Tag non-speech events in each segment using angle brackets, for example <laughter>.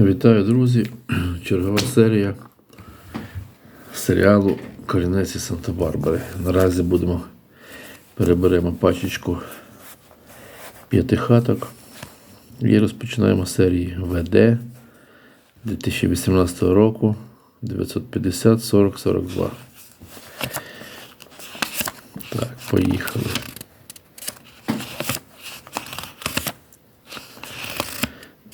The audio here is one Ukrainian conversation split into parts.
Вітаю, друзі! Чергова серія серіалу Корінець із Санта-Барбари. Наразі будемо переберемо пачечку п'яти хаток і розпочинаємо серії ВД 2018 року 950 40 42. Так, поїхали.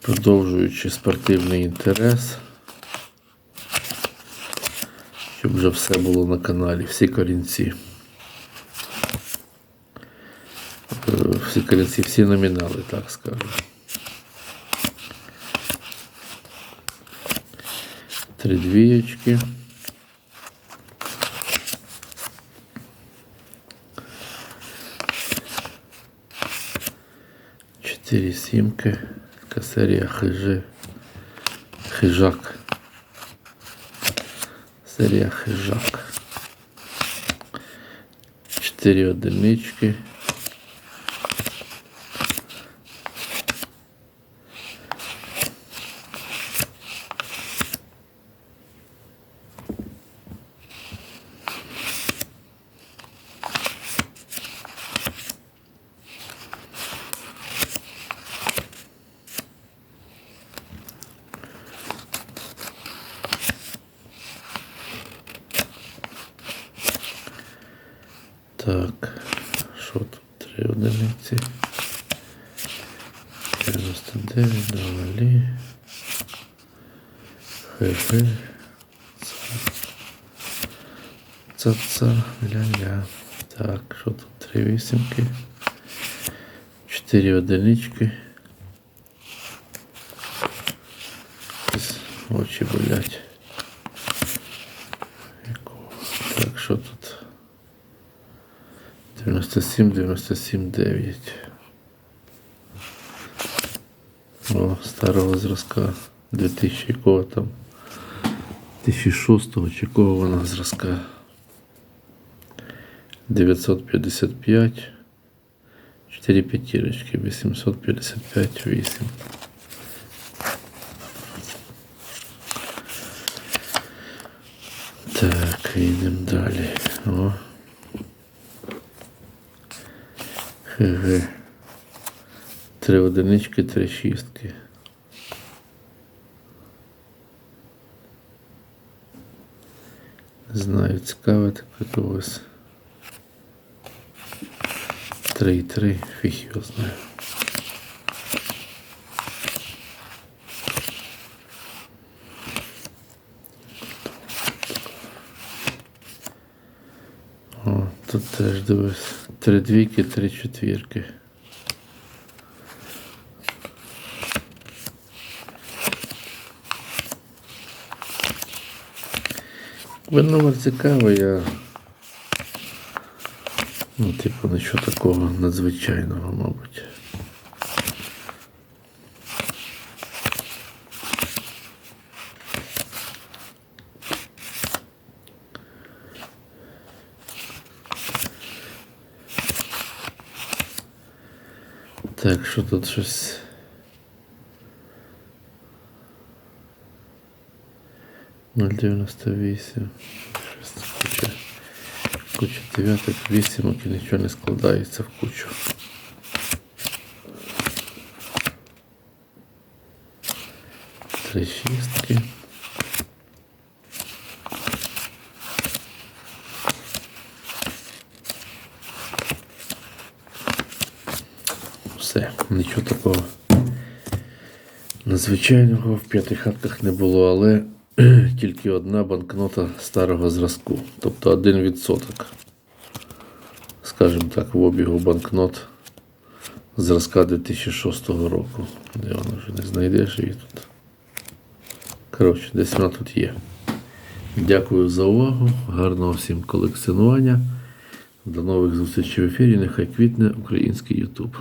Продовжуючи спортивний інтерес, щоб вже все було на каналі, всі корінці. Е, Всі корінці, всі номінали, так скажу. Три двієчки. Чотири сімки. Серія хижи. Хижак. Серія хижак. Чотири одинички. Так, що тут? Три одиниці. 99, доволі. Хе-хе. Ца-ца, ля-ля. Так, що тут? Три вісімки. Чотири одинички. Очі болять. Так, що тут? 97, 97, 9. О, старого зразка. 2000 якого там. 2006 чи якого вона зразка. 955. 4 п'ятірочки. 855, 8. Так, йдемо далі. О. ХГ. Три одинички, три шістки. Не знаю, цікаве таке когось. Три і три, фіг його знає. Тут теж дивись. Три двійки, три четвірки. Номер цікавий, я. Ну, типу, нічого такого надзвичайного, мабуть. Так, що тут щось. Ноль дев'яносто вісім. Куча, куча дев'яток, вісімок і нічого не складається в кучу. Три шістки. Все, нічого такого надзвичайного в п'ятих хатках не було, але <clears throat> тільки одна банкнота старого зразку, тобто один відсоток. Скажімо так, в обігу банкнот зразка 2006 року. Де вона вже не знайдеш її тут. Коротше, десь вона тут є. Дякую за увагу. Гарного всім колекціонування. До нових зустрічей в ефірі. Нехай квітне український Ютуб.